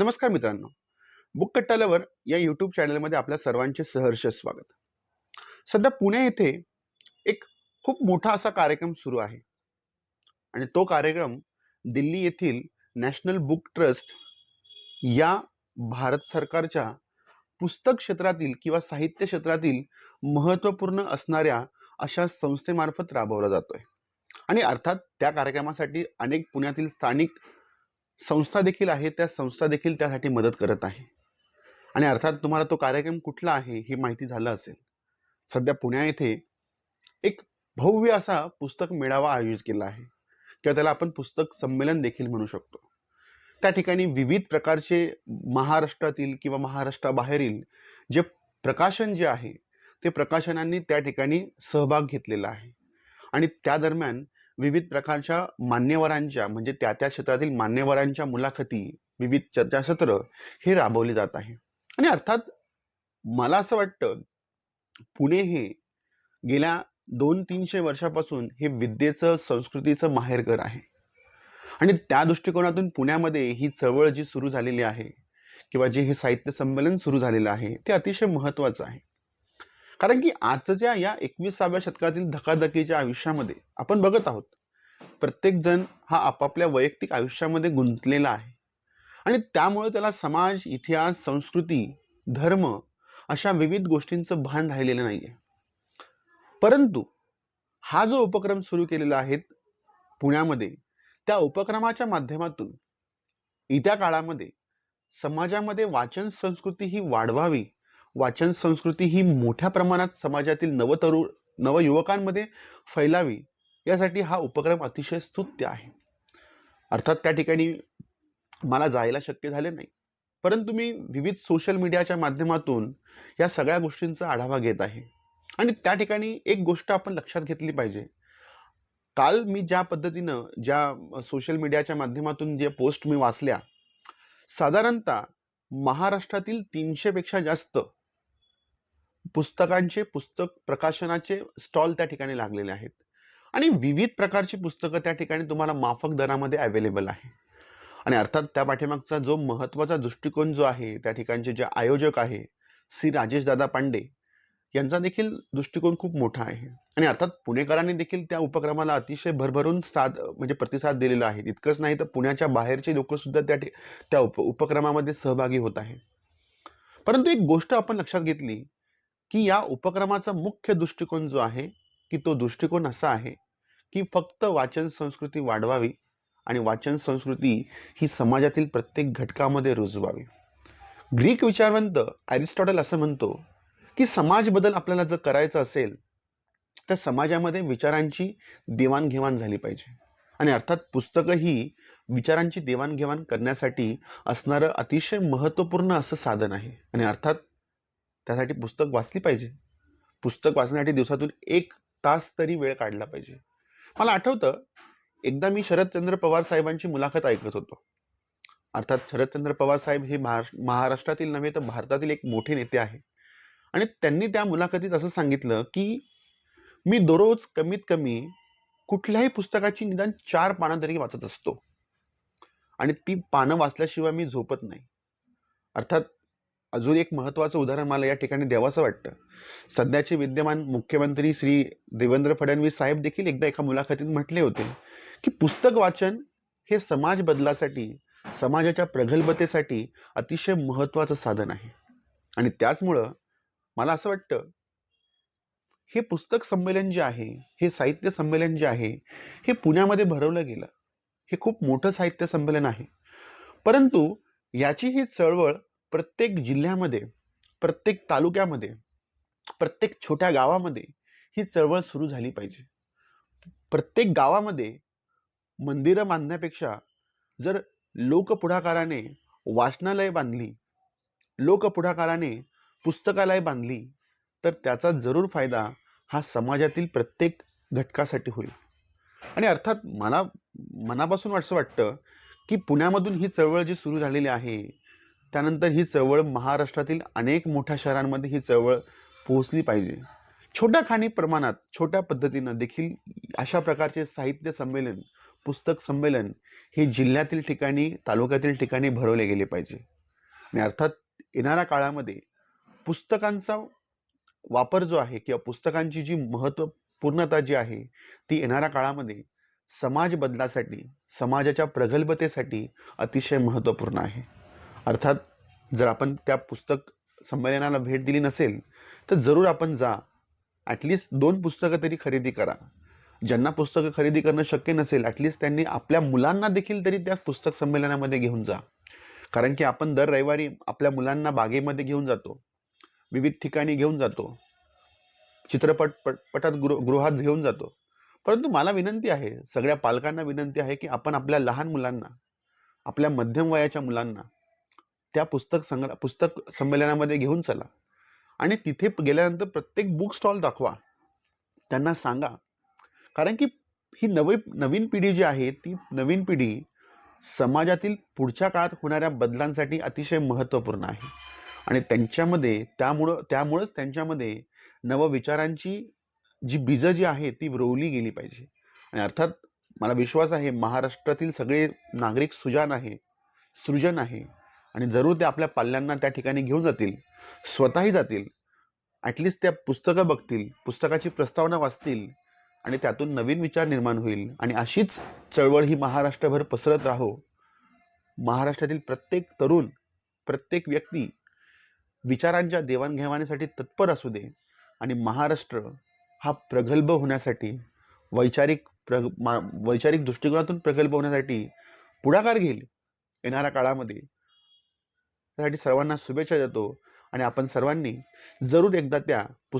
नमस्कार मित्रांनो. बुक कट्टाल्यावर या यूट्यूब चॅनलमध्ये आपल्या सर्वांचे सहर्ष स्वागत. सध्या पुणे येथे एक खूप मोठा असा कार्यक्रम सुरू आहे. आणि तो कार्यक्रम दिल्ली येथील नॅशनल बुक ट्रस्ट या भारत सरकारच्या पुस्तक क्षेत्रातील किंवा साहित्य क्षेत्रातील महत्त्वपूर्ण असणाऱ्या अशा संस्थेमार्फत राबवला जातोय. आणि अर्थात त्या कार्यक्रमासाठी अनेक पुण्यातील स्थानिक संस्था देखील आहे त्या संस्था देखील त्यासाठी मदत करत आहे. आणि अर्थात तुम्हाला तो कार्यक्रम कुठला आहे ही माहिती झालं असेल. सध्या पुण्या येथे एक भव्य असा पुस्तक मेळावा आयोजित केला आहे. किंवा त्याला आपण पुस्तक संमेलन देखील म्हणू शकतो. त्या ठिकाणी विविध प्रकारचे महाराष्ट्रातील किंवा महाराष्ट्राबाहेरील जे प्रकाशन जे आहे ते प्रकाशनांनी त्या ठिकाणी सहभाग घेतलेला आहे. आणि त्या दरम्यान विविध प्रकारच्या मान्यवरांच्या म्हणजे त्या त्या क्षेत्रातील मान्यवरांच्या मुलाखती विविध चर्चासत्र हे राबवले जात आहे. आणि अर्थात मला असं वाटतं पुणे हे गेल्या दोन तीनशे वर्षापासून हे विद्येचं संस्कृतीचं माहेरघर आहे. आणि त्या दृष्टिकोनातून पुण्यामध्ये ही चळवळ जी सुरू झालेली आहे किंवा जे हे साहित्य संमेलन सुरू झालेलं आहे ते अतिशय महत्त्वाचं आहे. कारण की आजच्या या एकविसाव्या शतकातील धकाधकीच्या आयुष्यामध्ये आपण बघत आहोत प्रत्येक जण हा आपापल्या वैयक्तिक आयुष्यामध्ये गुंतलेला आहे. आणि त्यामुळे त्याला समाज इतिहास संस्कृती धर्म अशा विविध गोष्टींचं भान राहिलेलं नाही आहे परंतु हा जो उपक्रम सुरू केलेला आहे पुण्यामध्ये त्या उपक्रमाच्या माध्यमातून येत्या काळामध्ये समाजामध्ये वाचन संस्कृती ही वाढवावी वाचन संस्कृती ही मोठ्या प्रमाणात समाजातील नवतरू नवयुवकांमध्ये फैलावी यासाठी हा उपक्रम अतिशय स्तुत्य आहे. अर्थात त्या ठिकाणी मला जायला शक्य झाले नाही. परंतु मी विविध सोशल मीडियाच्या माध्यमातून या सगळ्या गोष्टींचा आढावा घेत आहे. आणि त्या ठिकाणी एक गोष्ट आपण लक्षात घेतली पाहिजे. काल मी ज्या पद्धतीनं ज्या सोशल मीडियाच्या माध्यमातून जे पोस्ट मी वाचल्या साधारणतः महाराष्ट्रातील तीनशेपेक्षा जास्त पुस्तकांचे पुस्तक प्रकाशनाचे स्टॉल त्या ठिकाणी लागलेले आहेत. आणि विविध प्रकारची पुस्तकं त्या ठिकाणी तुम्हाला माफक दरामध्ये अवेलेबल आहे. आणि अर्थात त्या पाठीमागचा जो महत्त्वाचा दृष्टिकोन जो आहे त्या ठिकाणचे जे आयोजक आहे श्री राजेश दादा पांडे यांचा देखील दृष्टिकोन खूप मोठा आहे. आणि अर्थात पुणेकरांनी देखील त्या उपक्रमाला अतिशय भरभरून साथ म्हणजे प्रतिसाद दिलेला आहे. इतकंच नाही तर पुण्याच्या बाहेरचे लोकसुद्धा त्या ठि- त्या उप उपक्रमामध्ये सहभागी होत आहे परंतु एक गोष्ट आपण लक्षात घेतली की या उपक्रमाचा मुख्य दृष्टिकोन जो आहे की तो दृष्टिकोन असा आहे की फक्त वाचन संस्कृती वाढवावी आणि वाचन संस्कृती ही समाजातील प्रत्येक घटकामध्ये रुजवावी. ग्रीक विचारवंत ॲरिस्टॉटल असं म्हणतो की समाज बदल आपल्याला जर करायचं असेल तर समाजामध्ये विचारांची देवाणघेवाण झाली पाहिजे. आणि अर्थात पुस्तकं ही विचारांची देवाणघेवाण करण्यासाठी असणारं अतिशय महत्त्वपूर्ण असं साधन आहे. आणि अर्थात त्यासाठी पुस्तक वाचली पाहिजे. पुस्तक वाचण्यासाठी दिवसातून एक तास तरी वेळ काढला पाहिजे. मला आठवतं एकदा मी शरदचंद्र पवार साहेबांची मुलाखत ऐकत होतो. अर्थात शरदचंद्र पवार साहेब हे महाराष्ट्र महाराष्ट्रातील नव्हे तर भारतातील एक मोठे नेते आहे आणि त्यांनी त्या मुलाखतीत असं सांगितलं की मी दररोज कमीत कमी कुठल्याही पुस्तकाची निदान चार पानं तरी वाचत असतो. आणि ती पानं वाचल्याशिवाय मी झोपत नाही. अर्थात अजून एक महत्त्वाचं उदाहरण मला या ठिकाणी द्यावंसं वाटतं. सध्याचे विद्यमान मुख्यमंत्री श्री देवेंद्र फडणवीस साहेब देखील एकदा एका मुलाखतीत म्हटले होते की पुस्तक वाचन हे समाज बदलासाठी समाजाच्या प्रगल्भतेसाठी अतिशय महत्त्वाचं साधन आहे. आणि त्याचमुळं मला असं वाटतं हे पुस्तक संमेलन जे आहे हे साहित्य संमेलन जे आहे हे पुण्यामध्ये भरवलं गेलं. हे खूप मोठं साहित्य संमेलन आहे. परंतु याची ही चळवळ प्रत्येक जिल्ह्यामध्ये प्रत्येक तालुक्यामध्ये प्रत्येक छोट्या गावामध्ये ही चळवळ सुरू झाली पाहिजे. प्रत्येक गावामध्ये मंदिरं बांधण्यापेक्षा जर लोकपुढाकाराने वाचनालय बांधली लोकपुढाकाराने पुस्तकालय बांधली तर त्याचा जरूर फायदा हा समाजातील प्रत्येक घटकासाठी होईल. आणि अर्थात मला मनापासून असं वाटतं की पुण्यामधून ही चळवळ जी सुरू झालेली आहे त्यानंतर ही चळवळ महाराष्ट्रातील अनेक मोठ्या शहरांमध्ये ही चळवळ पोहोचली पाहिजे. छोट्या खाणी प्रमाणात छोट्या पद्धतीनं देखील अशा प्रकारचे साहित्य संमेलन पुस्तक संमेलन हे जिल्ह्यातील ठिकाणी तालुक्यातील ठिकाणी भरवले गेले पाहिजे. आणि अर्थात येणाऱ्या काळामध्ये पुस्तकांचा वापर जो आहे किंवा पुस्तकांची जी महत्त्वपूर्णता जी आहे ती येणाऱ्या काळामध्ये समाज बदलासाठी समाजाच्या प्रगल्भतेसाठी अतिशय महत्त्वपूर्ण आहे. अर्थात जर आपण त्या पुस्तक संमेलनाला भेट दिली नसेल तर जरूर आपण जा. ॲटलिस्ट दोन पुस्तकं तरी खरेदी करा. ज्यांना पुस्तकं खरेदी करणं शक्य नसेल ॲटलिस्ट त्यांनी आपल्या मुलांना देखील तरी त्या पुस्तक संमेलनामध्ये घेऊन जा. कारण की आपण दर रविवारी आपल्या मुलांना बागेमध्ये घेऊन जातो. विविध ठिकाणी घेऊन जातो. चित्रपट पट पटात गृह गृहात घेऊन जातो. परंतु मला विनंती आहे सगळ्या पालकांना विनंती आहे की आपण आपल्या लहान मुलांना आपल्या मध्यम वयाच्या मुलांना त्या पुस्तक संग्रह पुस्तक संमेलनामध्ये घेऊन चला. आणि तिथे गेल्यानंतर प्रत्येक बुक स्टॉल दाखवा. त्यांना सांगा. कारण की ही नवी नवीन पिढी जी आहे ती नवीन पिढी समाजातील पुढच्या काळात होणाऱ्या बदलांसाठी अतिशय महत्त्वपूर्ण आहे. आणि त्यांच्यामध्ये त्यामुळं त्यामुळंच त्यांच्यामध्ये नवविचारांची जी बीजं जी आहे ती रोवली गेली पाहिजे. आणि अर्थात मला विश्वास आहे महाराष्ट्रातील सगळे नागरिक सुजान आहे सृजन आहे. आणि जरूर ते आपल्या पाल्यांना त्या ठिकाणी घेऊन जातील. स्वतःही जातील. ॲटलिस्ट त्या पुस्तकं बघतील. पुस्तकाची प्रस्तावना वाचतील. आणि त्यातून नवीन विचार निर्माण होईल. आणि अशीच चळवळ ही महाराष्ट्रभर पसरत राहो. महाराष्ट्रातील प्रत्येक तरुण प्रत्येक व्यक्ती विचारांच्या देवाणघेवाणीसाठी तत्पर असू दे. आणि महाराष्ट्र हा प्रगल्भ होण्यासाठी वैचारिक प्र मा वैचारिक दृष्टिकोनातून प्रगल्भ होण्यासाठी पुढाकार घेईल येणाऱ्या काळामध्ये. त्यासाठी सर्वांना शुभेच्छा देतो. आणि आपण सर्वांनी जरूर एकदा त्या